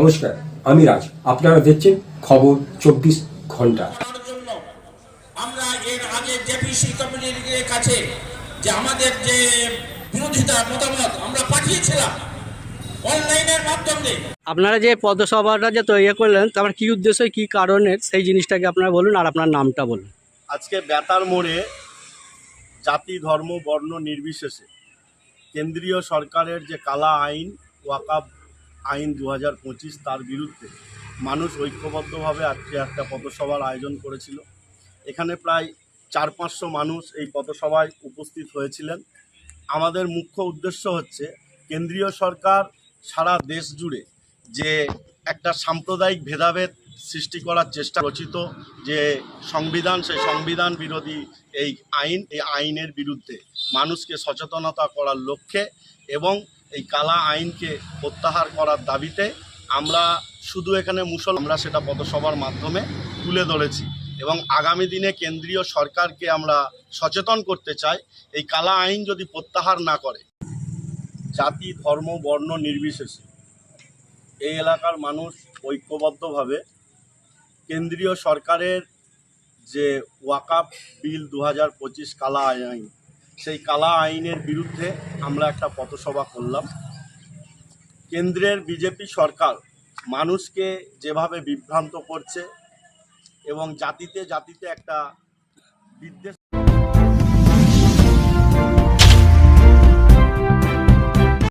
নমস্কার আমি রাজ। আপনারা দেখছেন খবর চব্বিশ ঘণ্টা। আমরা এর আগে জেপিসি কমিটির কাছে যে আমাদের যে বিরোধিতা মতামত আমরা পাঠিয়েছিলাম অনলাইনের মাধ্যমে। আপনারা যে পদসভাটা যে তৈরি করলেন তারপর কি উদ্দেশ্যে কি কারণে সেই জিনিসটাকে আপনারা বলুন আর আপনার নামটা বলুন। আজকে বেতার মোড়ে জাতি ধর্ম বর্ণ নির্বিশেষে কেন্দ্রীয় সরকারের যে কালা আইন ওয়াকাব আইন দু হাজার পঁচিশ তার বিরুদ্ধে মানুষ ঐক্যবদ্ধভাবে আজকে একটা পথসভার আয়োজন করেছিল। এখানে প্রায় চার পাঁচশো মানুষ এই পথসভায় উপস্থিত হয়েছিলেন। আমাদের মুখ্য উদ্দেশ্য হচ্ছে কেন্দ্রীয় সরকার সারা দেশ জুড়ে যে একটা সাম্প্রদায়িক ভেদাভেদ সৃষ্টি করার চেষ্টা রচিত যে সংবিধান, সেই সংবিধান বিরোধী এই আইন, এই আইনের বিরুদ্ধে মানুষকে সচেতনতা করার লক্ষ্যে এবং এই কালা আইনকে প্রত্যাহার করার দাবিতে আমরা শুধু এখানে মুসল আমরা সেটা পথসভার মাধ্যমে তুলে ধরেছি এবং আগামী দিনে কেন্দ্রীয় সরকারকে আমরা সচেতন করতে চাই। এই কালা আইন যদি প্রত্যাহার না করে, জাতি, ধর্ম, বর্ণ নির্বিশেষে এই এলাকার মানুষ ঐক্যবদ্ধভাবে কেন্দ্রীয় সরকারের যে ওয়াকাপ বিল দু হাজার পঁচিশ কালা আইন সেই কালা আইনের বিরুদ্ধে আমরা একটা পথসভা করলাম। কেন্দ্রের বিজেপি সরকার মানুষকে যেভাবে বিভ্রান্ত করছে এবং জাতিতে জাতিতে একটা বিদ্বেষ